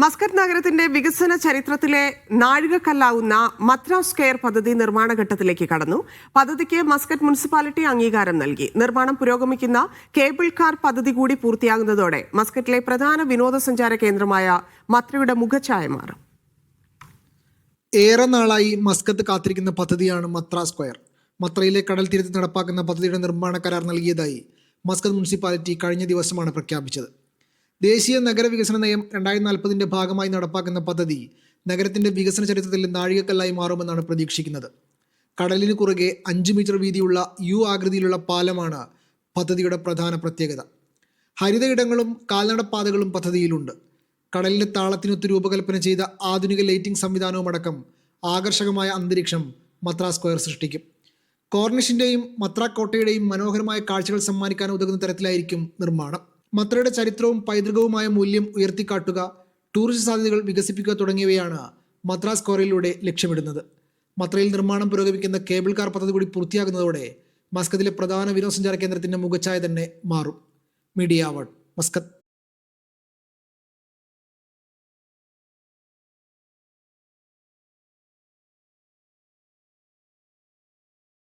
Muscat നഗരത്തിന്റെ വികസന ചരിത്രത്തിലെ നാഴികക്കല്ലാവുന്ന മദ്രാസ് സ്ക്വയർ പദ്ധതി നിർമ്മാണ ഘട്ടത്തിലേക്ക് കടന്നു. പദ്ധതിക്ക് മസ്കറ്റ് മുനിസിപ്പാലിറ്റി അംഗീകാരം നൽകി. നിർമ്മാണം പുരോഗമിക്കുന്ന കേബിൾ കാർ പദ്ധതി കൂടി പൂർത്തിയാകുന്നതോടെ മസ്കറ്റിലെ പ്രധാന വിനോദസഞ്ചാര കേന്ദ്രമായ മത്രയുടെ മുഖഛായ മാറും. ഏറെ നാളായി മസ്കത്ത് കാത്തിരിക്കുന്ന പദ്ധതിയാണ് മത്ര സ്ക്വയർ. മത്രയിലെ കടൽ തീരത്ത് നടപ്പാക്കുന്ന പദ്ധതിയുടെ നിർമ്മാണ കരാർ നൽകിയതായി മസ്കത്ത് മുനിസിപ്പാലിറ്റി കഴിഞ്ഞ ദിവസമാണ് പ്രഖ്യാപിച്ചത്. ദേശീയ നഗര വികസന നയം രണ്ടായിരത്തി നാൽപ്പതിന്റെ ഭാഗമായി നടപ്പാക്കുന്ന പദ്ധതി നഗരത്തിന്റെ വികസന ചരിത്രത്തിൽ നാഴികക്കല്ലായി മാറുമെന്നാണ് പ്രതീക്ഷിക്കുന്നത്. കടലിന് കുറുകെ അഞ്ച് മീറ്റർ വീതിയുള്ള യു ആകൃതിയിലുള്ള പാലമാണ് പദ്ധതിയുടെ പ്രധാന പ്രത്യേകത. ഹരിത ഇടങ്ങളും കാൽനടപ്പാതകളും പദ്ധതിയിലുണ്ട്. കടലിന്റെ താളത്തിനൊത്ത് രൂപകൽപ്പന ചെയ്ത ആധുനിക ലൈറ്റിംഗ് സംവിധാനവും അടക്കം ആകർഷകമായ അന്തരീക്ഷം മത്ര സ്ക്വയർ സൃഷ്ടിക്കും. കോർണിഷിന്റെയും മത്ര കോട്ടയുടെയും മനോഹരമായ കാഴ്ചകൾ സമ്മാനിക്കാൻ ഉതകുന്ന തരത്തിലായിരിക്കും നിർമ്മാണം. മത്രയുടെ ചരിത്രവും പൈതൃകവുമായ മൂല്യം ഉയർത്തിക്കാട്ടുക ടൂറിസ്റ്റ് സാധ്യതകൾ വികസിപ്പിക്കുക തുടങ്ങിയവയാണ് മദ്രാസ് കോറയിലൂടെ ലക്ഷ്യമിടുന്നത്. മത്രയിൽ നിർമ്മാണം പുരോഗമിക്കുന്ന കേബിൾ കാർ പദ്ധതി കൂടി പൂർത്തിയാകുന്നതോടെ മസ്കത്തിലെ പ്രധാന വിനോദസഞ്ചാര കേന്ദ്രത്തിന്റെ മുഖച്ഛായ തന്നെ മാറും. Media award Muscat.